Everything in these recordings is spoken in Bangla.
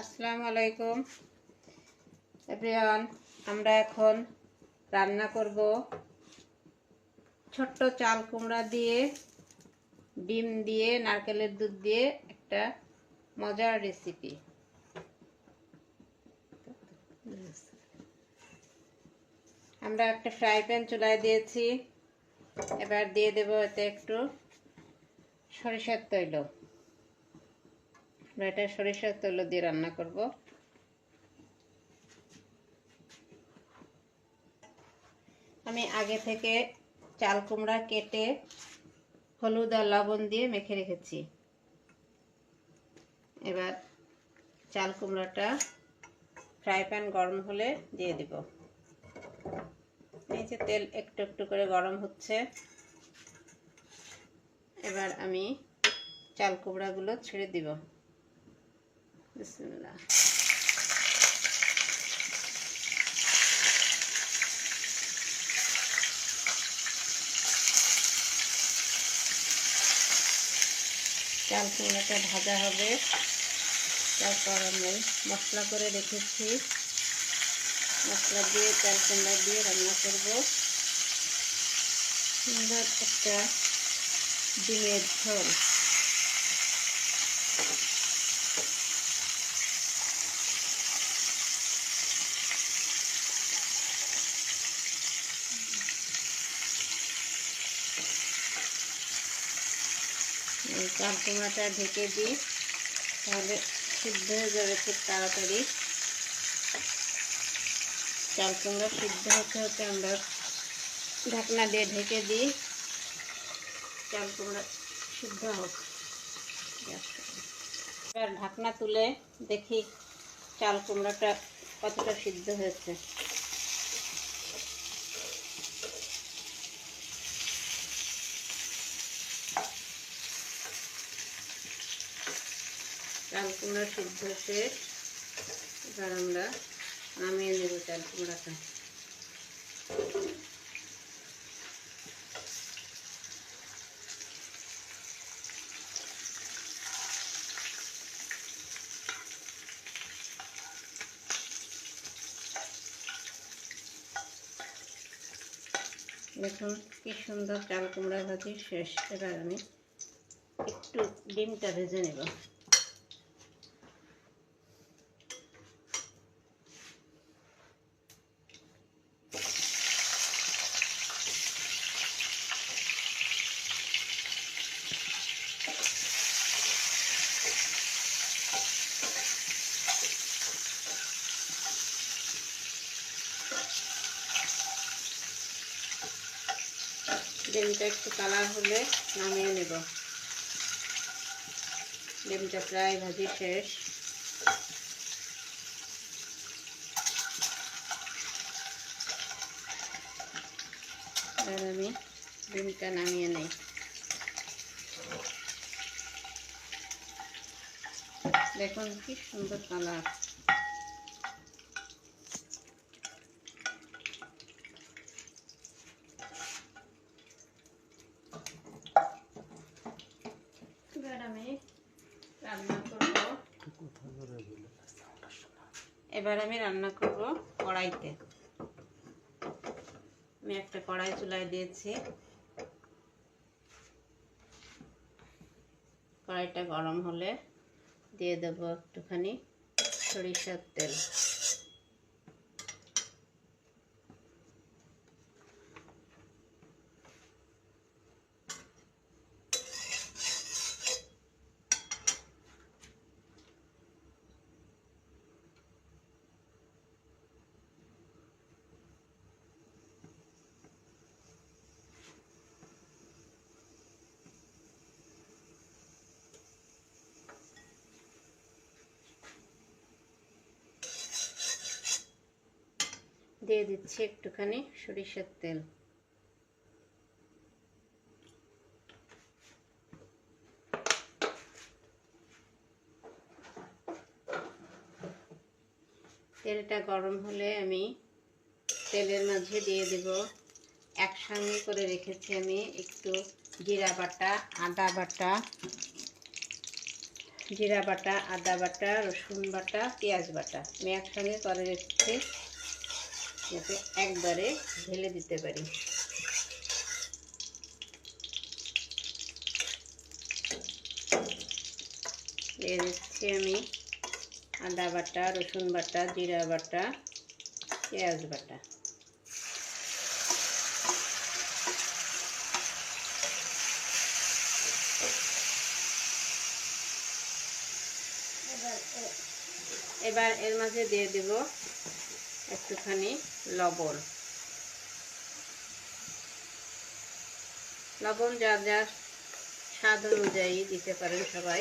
আসসালামু আলাইকুম। এভরিওয়ান, আমরা এখন রান্না করব ছোট্ট চাল কুমড়া দিয়ে, ডিম দিয়ে, নারকেলের দুধ দিয়ে একটা মজার রেসিপি আমরা একটা ফ্রাই প্যান চুলায় দিয়েছি। এবার দিয়ে দেব এতে একটু সরিষার তৈল। আমরা এটা সরিষার তৈল দিয়ে রান্না করব। আমি আগে থেকে চাল কুমড়া কেটে হলুদ আর লবণ দিয়ে মেখে রেখেছি। এবার চাল কুমড়াটা ফ্রাই প্যান গরম হলে দিয়ে দেব। এই যে তেল একটু একটু করে গরম হচ্ছে। এবার আমি চাল কুমড়াগুলো ছেড়ে দিব। বিসমিল্লাহ চাল কুমড়াটা ভাজা হবে। তারপর আমি মশলা করে রেখেছি। মশলা দিয়ে, চাল কুমড়া দিয়ে রান্না করব। সুন্দর একটা ডিমের ঝোল। এই চাল কুমড়াটা ঢেকে দিই, তাহলে সিদ্ধ হয়ে যাবে খুব তাড়াতাড়ি। চাল কুমড়া সিদ্ধ হতে হতে আমরা ঢাকনা দিয়ে ঢেকে দিই। চাল কুমড়া সিদ্ধ হোক। এবার ঢাকনা তুলে দেখি চাল কুমড়াটা কতটা সিদ্ধ হয়েছে চাল কুমড়া সিদ্ধ শেষ এবার আমরা নামিয়ে নেব চাল কুমড়াটা। দেখুন কি সুন্দর চাল কুমড়া ভাজি শেষ। এবার আমি একটু ডিমটা ভেজে নেব। ডিমটা একটু কালার হলে নামিয়ে নেব। ডিমটা প্রায় ভাজি শেষ। এবার আমি ডিমটা নামিয়ে নেই। দেখুন কি সুন্দর কালার এবার আমি রান্না করব এবার আমি রান্না করব কড়াইতে। আমি একটা কড়াই চুলায় দিয়েছি। কড়াইটা গরম হলে দিয়ে দেবো একটুখানি সরিষার তেল। দিয়ে দিচ্ছি একটুখানি সরিষার তেল। তেলটা গরম হলে আমি তেলের মাঝে দিয়ে দেব। একসঙ্গে করে রেখেছি আমি একটু জিরা বাটা, আদা বাটা। জিরা বাটা, আদা বাটা, রসুন বাটা, পেঁয়াজ বাটা। আমি একসঙ্গে করে রেখেছি। যাতে একবারে ঢেলে দিতে পারি। দিয়ে দিচ্ছি আমি আদা বাটা, রসুন বাটা, জিরা বাটা, পেঁয়াজ বাটা। এবার এর মাঝে দিয়ে দেব একটুখানি লবণ। লবণ যার যার স্বাদ অনুযায়ী দিতে পারেন সবাই।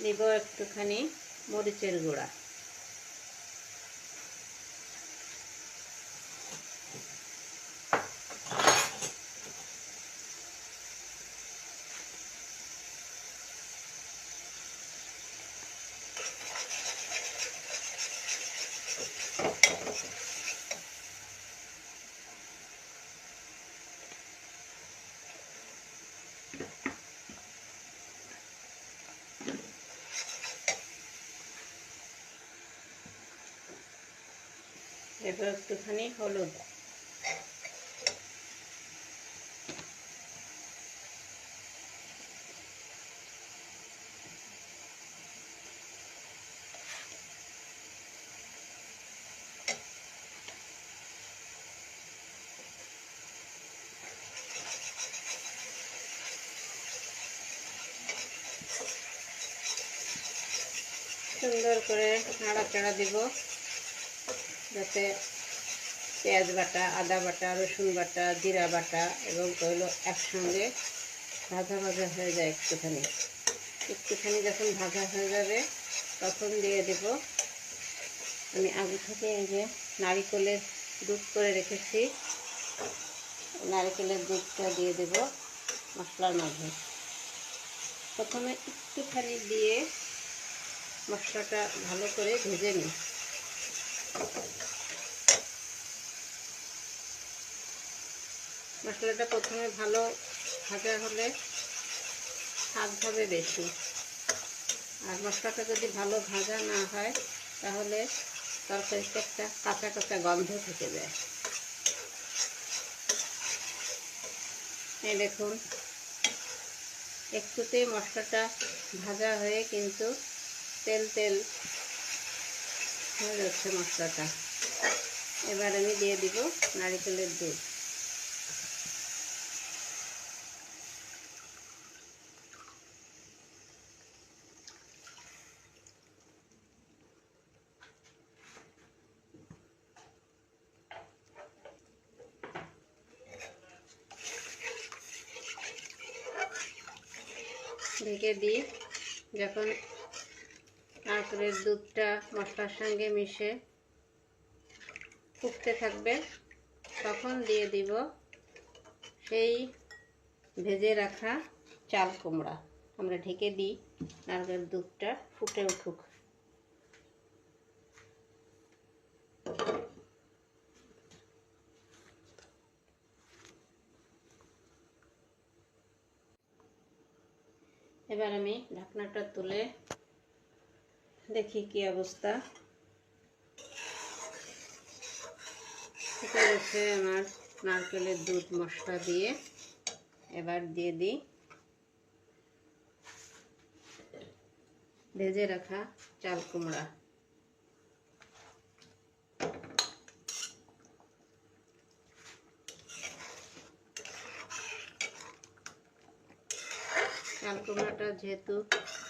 দিব। একটুখানি মরিচের গুঁড়া। এবার একটুখানি হলুদ। সুন্দর করে নাড়াচাড়া দিব। যাতে পেঁয়াজ বাটা, আদা বাটা, রসুন বাটা, জিরা বাটা এবং কইলো একসঙ্গে ভাজা ভাজা হয়ে যায় একটুখানি। একটুখানি যখন ভাজা হয়ে যাবে, তখন দিয়ে দেব আমি আগে থেকে এই যে নারিকেলের দুধ করে রেখেছি। নারিকেলের দুধটা দিয়ে দেব মশলার মাঝে। প্রথমে একটুখানি দিয়ে মশলাটা ভালো করে ভেজে নিই। মশলাটা প্রথমে ভালো ভাজা হলে স্বাদ হবে বেশি। আর মশলাটা যদি ভালো ভাজা না হয়, তাহলে তরকারিতে একটা কাঁচা কাঁচা গন্ধ থেকে যায়। এই দেখুন, একটুতেই মশলাটা ভাজা হয়ে কিন্তু তেল তেল হয়ে যাচ্ছে মশলাটা। এবার আমি দিয়ে দিব নারিকেলের দুধ। ঢেকে দিই। যখন নারকেলের দুধটা মশলার সঙ্গে মিশে ফুটতে থাকবে। তখন দিয়ে দিব সেই ভেজে রাখা চাল কুমড়া। আমরা ঢেকে দিই নারকেলের দুধটা ফুটে উঠুক। এবার আমি ঢাকনাটা তুলে দেখি কি অবস্থা। ফুটে গেছে আমার নারকেলের দুধ মশলা দিয়ে এবার দিয়ে দিই। ভেজে রাখা চাল কুমড়া। চাল কুমড়াটা যেহেতু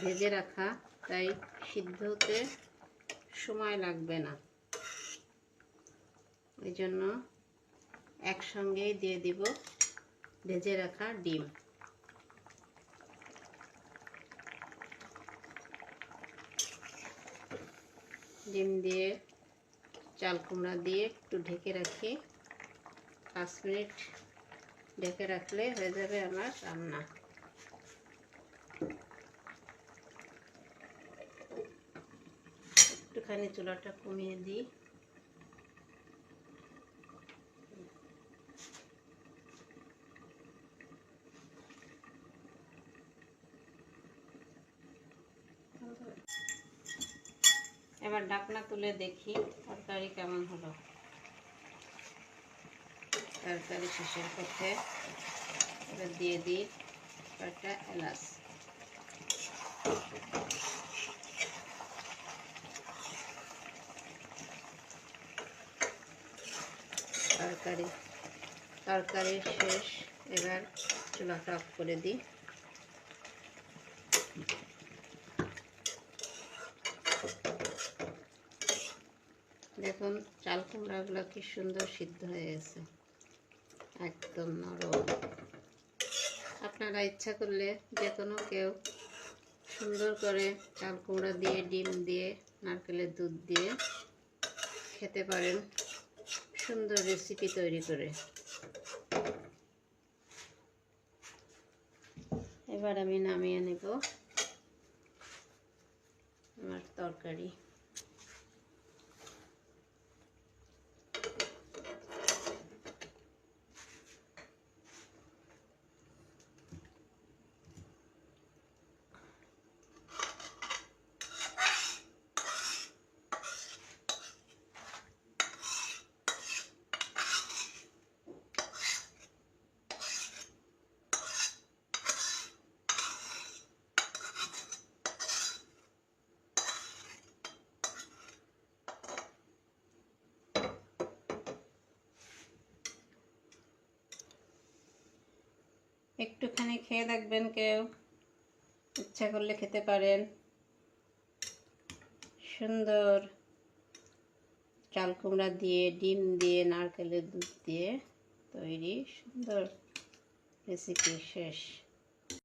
ভেজে রাখা তাই সিদ্ধ হতে সময় লাগবে না। এই জন্য একসঙ্গেই দিয়ে দিব ভেজে রাখা ডিম। ডিম দিয়ে চাল কুমড়া দিয়ে একটু ঢেকে রাখি। পাঁচ মিনিট ঢেকে রাখলে হয়ে যাবে আমার রান্না। এখানে চুলাটা কমিয়ে দিই। এবার ডাকনা তুলে দেখি তরকারি কেমন হলো। তরকারি শেষের পথে এবার দিয়ে দিই কয়েকটা এলাচ। তরকারি। তরকারি শেষ, এবার চুলাটা অফ করে দিই। দেখুন, চাল কুমড়াগুলো কি সুন্দর সিদ্ধ হয়ে গেছে। একদম নরম। আপনারা ইচ্ছা করলে যে কোনো কেউ সুন্দর করে চাল কুমড়া দিয়ে, ডিম দিয়ে, নারকেলের দুধ দিয়ে খেতে পারেন। সুন্দর রেসিপি তৈরি করে। এবার আমি নামিয়ে নেব আমার তরকারি। একটুখানি খেয়ে দেখবেন কেউ। ইচ্ছা করলে খেতে পারেন। সুন্দর চাল কুমড়া দিয়ে, ডিম দিয়ে, নারকেলের দুধ দিয়ে তৈরি। সুন্দর রেসিপি শেষ।